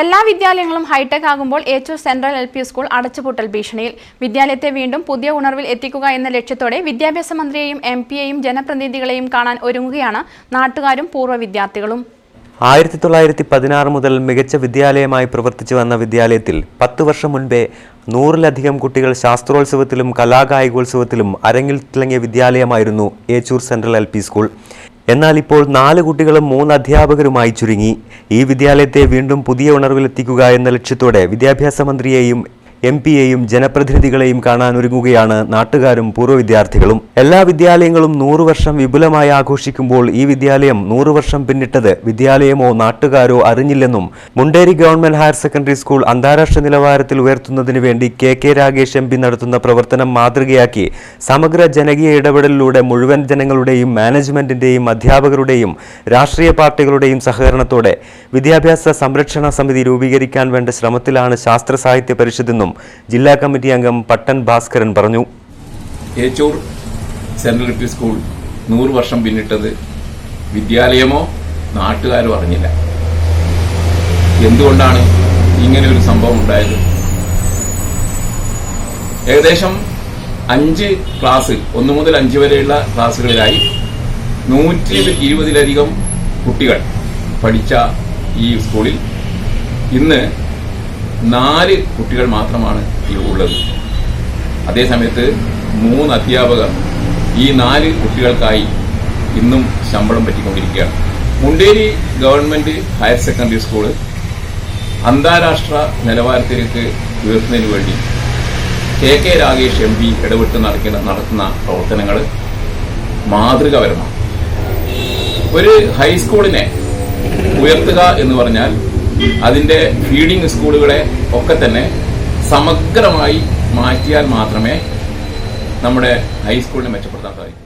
എല്ലാ വിദ്യാലയങ്ങളും ഹൈടെക് ആകുമ്പോൾ Echur central L P school അടച്ചുപൂട്ടൽ ഭീഷണിയിൽ. വിദ്യാലയത്തെ വീണ്ടും പുതിയ ഉണർവിൽ എത്തിക്കുക എന്ന ലക്ഷ്യത്തോടെ വിദ്യാഭ്യാസ മന്ത്രിയെയും എം പിയെയും ജനപ്രതിനിധികളെയും കാണാൻ ഒരുങ്ങുകയാണ് നാട്ടുകാരും പൂർവ വിദ്യാർത്ഥികളും. ആയിരത്തി തൊള്ളായിരത്തി പതിനാറ് മുതൽ മികച്ച വിദ്യാലയമായി പ്രവർത്തിച്ചു വന്ന വിദ്യാലയത്തിൽ പത്ത് വർഷം മുൻപേ നൂറിലധികം കുട്ടികൾ ശാസ്ത്രോത്സവത്തിലും കലാകായികോത്സവത്തിലും അരങ്ങിൽ തിളങ്ങിയ വിദ്യാലയമായിരുന്നു ഏച്ചൂർ സെൻട്രൽ എൽ സ്കൂൾ. എന്നാൽ ഇപ്പോൾ നാല് കുട്ടികളും മൂന്ന് അധ്യാപകരുമായി ചുരുങ്ങി. ഈ വിദ്യാലയത്തെ വീണ്ടും പുതിയ ഉണർവിലെത്തിക്കുക എന്ന ലക്ഷ്യത്തോടെ വിദ്യാഭ്യാസ മന്ത്രിയെയും എം പിയെയും ജനപ്രതിനിധികളെയും കാണാൻ ഒരുങ്ങുകയാണ് നാട്ടുകാരും പൂർവ വിദ്യാർത്ഥികളും. എല്ലാ വിദ്യാലയങ്ങളും നൂറു വർഷം വിപുലമായി ആഘോഷിക്കുമ്പോൾ ഈ വിദ്യാലയം നൂറു വർഷം പിന്നിട്ടത് വിദ്യാലയമോ നാട്ടുകാരോ അറിഞ്ഞില്ലെന്നും Munderi government higher secondary school അന്താരാഷ്ട്ര നിലവാരത്തിൽ ഉയർത്തുന്നതിന് വേണ്ടി K K Ragesh M P നടത്തുന്ന പ്രവർത്തനം മാതൃകയാക്കി സമഗ്ര ജനകീയ ഇടപെടലിലൂടെ മുഴുവൻ ജനങ്ങളുടെയും മാനേജ്മെന്റിന്റെയും അധ്യാപകരുടെയും രാഷ്ട്രീയ പാർട്ടികളുടെയും സഹകരണത്തോടെ വിദ്യാഭ്യാസ സംരക്ഷണ സമിതി രൂപീകരിക്കാൻ വേണ്ട ശ്രമത്തിലാണ് ശാസ്ത്ര സാഹിത്യ പരിഷത്തെന്നും ജില്ലാ കമ്മിറ്റി അംഗം പട്ടൻ ഭാസ്കരൻ പറഞ്ഞു. ഏച്ചൂർ സെൻട്രൽ പി സ്കൂൾ നൂറ് വർഷം പിന്നിട്ടത് വിദ്യാലയമോ നാട്ടുകാരോ അറിഞ്ഞില്ല. എന്തുകൊണ്ടാണ് ഇങ്ങനെ ഒരു സംഭവം ഉണ്ടായത്? ഏകദേശം അഞ്ച് ക്ലാസ് ഒന്ന് മുതൽ അഞ്ച് വരെയുള്ള ക്ലാസ്സുകളിലായി നൂറ്റി ഇരുപതിലധികം കുട്ടികൾ പഠിച്ച ഈ സ്കൂളിൽ. ഇന്ന് നാല് കുട്ടികൾ മാത്രമാണ് ഉള്ളത്. അതേസമയത്ത് മൂന്ന് അധ്യാപകർ ഈ നാല് കുട്ടികൾക്കായി ഇന്നും ശമ്പളം പറ്റിക്കൊണ്ടിരിക്കുകയാണ്. Munderi government higher secondary school അന്താരാഷ്ട്ര നിലവാരത്തിലേക്ക് ഉയർത്തുന്നതിന് വേണ്ടി K K Ragesh M P ഇടപെട്ട് നടക്കുന്ന നടത്തുന്ന പ്രവർത്തനങ്ങൾ മാതൃകാപരമാണ്. ഒരു ഹൈസ്കൂളിനെ ഉയർത്തുക എന്ന് പറഞ്ഞാൽ അതിന്റെ ഫീഡിംഗ് സ്കൂളുകളെ ഒക്കെ തന്നെ സമഗ്രമായി മാറ്റിയാൽ മാത്രമേ നമ്മുടെ ഹൈസ്കൂളിനെ മെച്ചപ്പെടുത്താൻ സാധിക്കൂ.